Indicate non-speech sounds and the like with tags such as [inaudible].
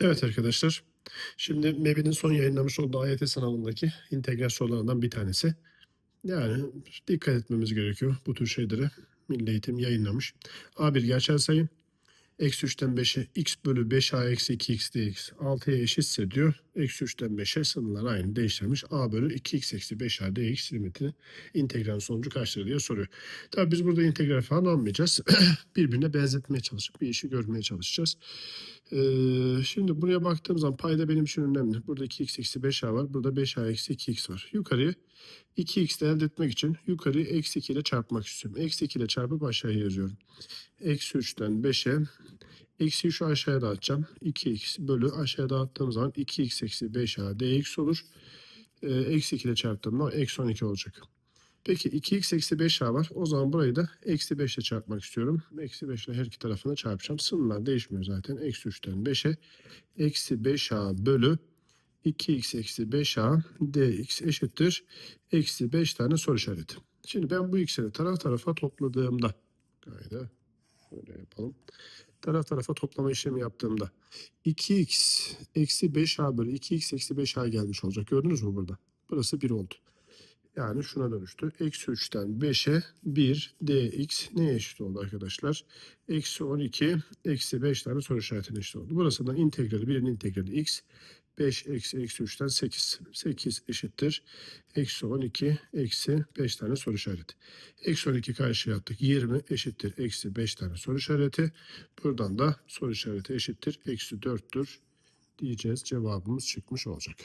Evet arkadaşlar. Şimdi MEB'nin son yayınlamış olduğu AYT sınavındaki integrasyon sorularından bir tanesi. Yani dikkat etmemiz gerekiyor bu tür şeylere. Milli Eğitim yayınlamış. A1 gerçel sayı. Eksi 3'ten 5'e x bölü 5a eksi 2x dx 6'ya eşitse diyor. Eksi 3'ten 5'e sınırlar aynı değiştirmiş. a bölü 2x eksi 5a dx limitini integral sonucu kaçtır diye soruyor. Tabii biz burada integral falan almayacağız. [clears throat] Birbirine benzetmeye çalışıp bir işi görmeye çalışacağız. Ee, şimdi buraya baktığım zaman payda benim için önemli. Burada 2x eksi 5a var. Burada 5a eksi 2x var. Yukarıyı 2x de elde etmek için yukarıyı eksi 2 ile çarpmak istiyorum. Eksi 2 ile çarpıp aşağıya yazıyorum. Eksi 3'ten 5'e eksi şu aşağıya dağıtacağım. 2x bölü aşağıya dağıttığım zaman 2x eksi 5a dx olur. Ee, eksi 2 ile çarptığımda eksi 12 olacak. Peki 2x eksi 5a var. O zaman burayı da eksi 5 ile çarpmak istiyorum. Eksi 5 ile her iki tarafına çarpacağım. Sınırlar değişmiyor zaten. Eksi 3'ten 5'e eksi 5a bölü 2x eksi 5a dx eşittir. Eksi 5 tane soru işareti. Şimdi ben bu ikisini taraf tarafa topladığımda kayda şöyle yapalım. Taraf tarafa toplama işlemi yaptığımda 2x eksi 5a bölü 2x eksi 5a gelmiş olacak. Gördünüz mü burada? Burası 1 oldu. Yani şuna dönüştü. Eksi 3'ten 5'e 1 dx neye eşit oldu arkadaşlar? Eksi 12 eksi 5 tane soru işaretine eşit oldu. Burası da integrali 1'in integrali x. 5 eksi eksi 3'ten 8. 8 eşittir. Eksi 12 eksi 5 tane soru işareti. Eksi 12 karşıya attık. 20 eşittir. Eksi 5 tane soru işareti. Buradan da soru işareti eşittir. Eksi 4'tür diyeceğiz. Cevabımız çıkmış olacak.